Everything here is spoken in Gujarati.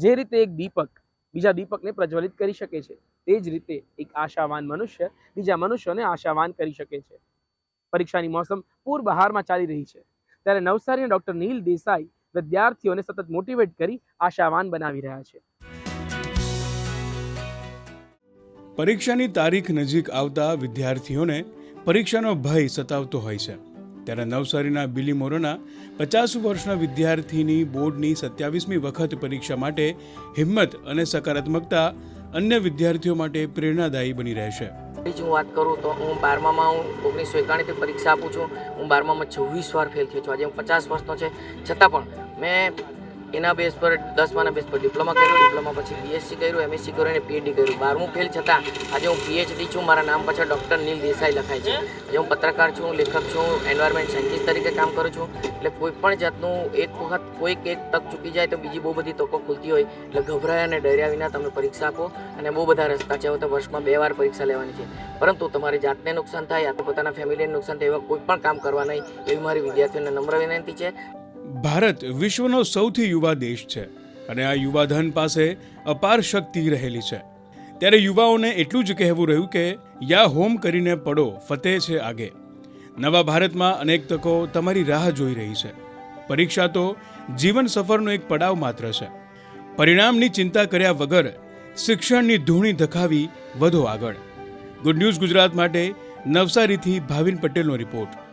જે રીતે એક દીપક બીજા દીપકને પ્રજ્વલિત કરી શકે છે, તે જ રીતે એક આશાવાન મનુષ્ય બીજા મનુષ્યને આશાવાન કરી શકે છે. પરીક્ષાની મોસમ પૂર બહારમાં ચાલી રહી છે. ત્યારે નવસારીના ડોક્ટર નીલ દેસાઈ વિદ્યાર્થીઓને સતત મોટિવેટ કરી આશાવાન બનાવી રહ્યા છે. પરીક્ષાની તારીખ નજીક આવતા વિદ્યાર્થીઓને પરીક્ષાનો ભય સતાવતો હોય છે. ત્યારે નવસારીના બિલીમોરોના પચાસ વર્ષના વિદ્યાર્થીની બોર્ડની સત્યાવીસમી વખત પરીક્ષા માટે હિંમત અને સકારાત્મકતા અન્ય વિદ્યાર્થીઓ માટે પ્રેરણાદાયી બની રહેશે. જ હું વાત કરું તો હું બારમામાં હું ઓગણીસો એકાણીથી પરીક્ષા આપું છું. હું બારમામાં છવ્વીસ વાર ફેલ થયો છું. આજે હું પચાસ વર્ષનો છે. છતાં પણ મેં એના બેઝ પર દસમાના બેઝ પર ડિપ્લોમા કર્યું ડિપ્લોમા પછી બીએસસી કર્યું એમએસસી કર્યું અને પીએચડી કર્યું. બારમું ફેલ છતાં આજે હું પીએચડી છું, મારા નામ પાછળ ડૉક્ટર નીલ દેસાઈ લખાય છે. આજે હું પત્રકાર છું, લેખક છું એન્વાયરમેન્ટ સાયન્ટિસ્ટ તરીકે કામ કરું છું. એટલે કોઈ પણ જાતનું એક વખત કોઈક એક તક ચૂકી જાય તો બીજી બહુ બધી તકો ખુલતી હોય. એટલે ગભરાયા અને ડર્યા વિના તમે પરીક્ષા આપો અને બહુ બધા રસ્તા છે. તો વર્ષમાં બે વાર પરીક્ષા લેવાની છે. પરંતુ તમારી જાતને નુકસાન થાય યા તો પોતાના ફેમિલીને નુકસાન થાય, એવા કોઈ પણ કામ કરવા નહીં. એવી મારી વિદ્યાર્થીઓને નમ્ર વિનંતી છે. ભારત વિશ્વનો સૌથી યુવા દેશ છે અને આ યુવાધન પાસે અપાર શક્તિ રહેલી છે. ત્યારે યુવાઓને એટલું જ કહેવું રહ્યું કે, યા હોમ કરીને પડો ફતે છે આગે. નવા ભારતમાં અનેક તકો તમારી રાહ જોઈ રહી છે. પરીક્ષા તો જીવન સફરનો એક પડાવ માત્ર છે. પરિણામની ચિંતા કર્યા વગર શિક્ષણની ધૂણી ધખાવી વધો આગળ. ગુડ ન્યૂઝ ગુજરાત માટે નવસારીથી ભાવિન પટેલનો રિપોર્ટ.